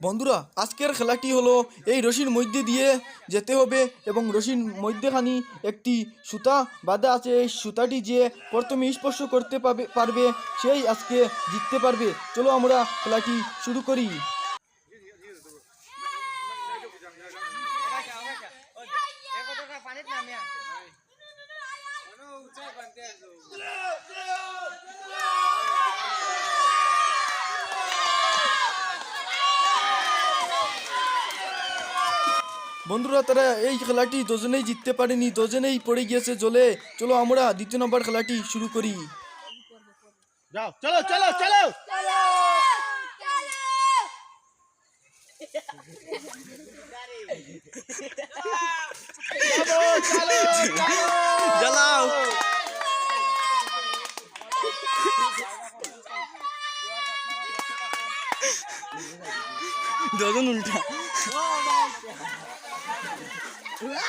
বন্ধুরা, আজকের খেলাটি হলো এই রশির মধ্যে দিয়ে যেতে হবে এবং রশির মধ্যেখানি একটি সুতা বাঁধা আছে। এই সুতাটি যে প্রথমে স্পর্শ করতে পারবে, সেই আজকে জিততে পারবে। চলো আমরা খেলাটি শুরু করি। বন্ধুরা তারা এই খেলাটি দুজনেই জিততে পারেনি দুজনেই পড়ে গিয়েছে জলে। চলো আমরা দ্বিতীয় নম্বর খেলাটি শুরু করি। যাও চলো চলো চলো। জ্বালাও। দুজন উল্টা। বন্ধুরা,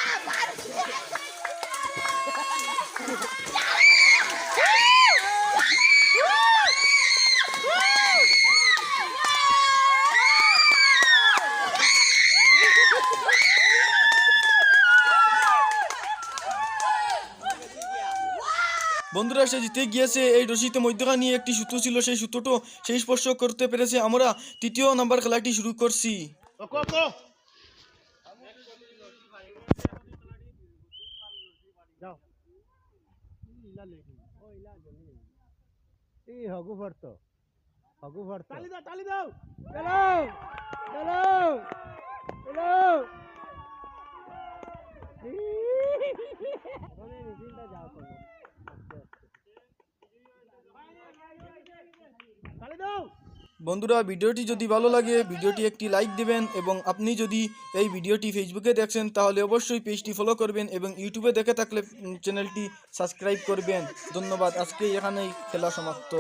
সে জিতে গিয়েছে। এই রশিতে মধ্যখানে একটি সুতো ছিল। সেই সুতোটো সেই স্পর্শ করতে পেরেছে আমরা। তৃতীয় নাম্বার খেলাটি শুরু করছি। ওকো ওকো যাও। এই হগু ভর্ত হগু ভর্ত। তালি দাও তালি দাও। চলো চলো চলো তালি দাও। বন্ধুরা, ভিডিওটি যদি ভালো লাগে, ভিডিওটি একটি লাইক দেবেন এবং আপনি যদি এই ভিডিওটি ফেসবুকে দেখছেন, তাহলে অবশ্যই পেজটি ফলো করবেন এবং ইউটিউবে দেখে থাকলে চ্যানেলটি সাবস্ক্রাইব করবেন। ধন্যবাদ। আজকে এখানেই খেলা সমাপ্ত।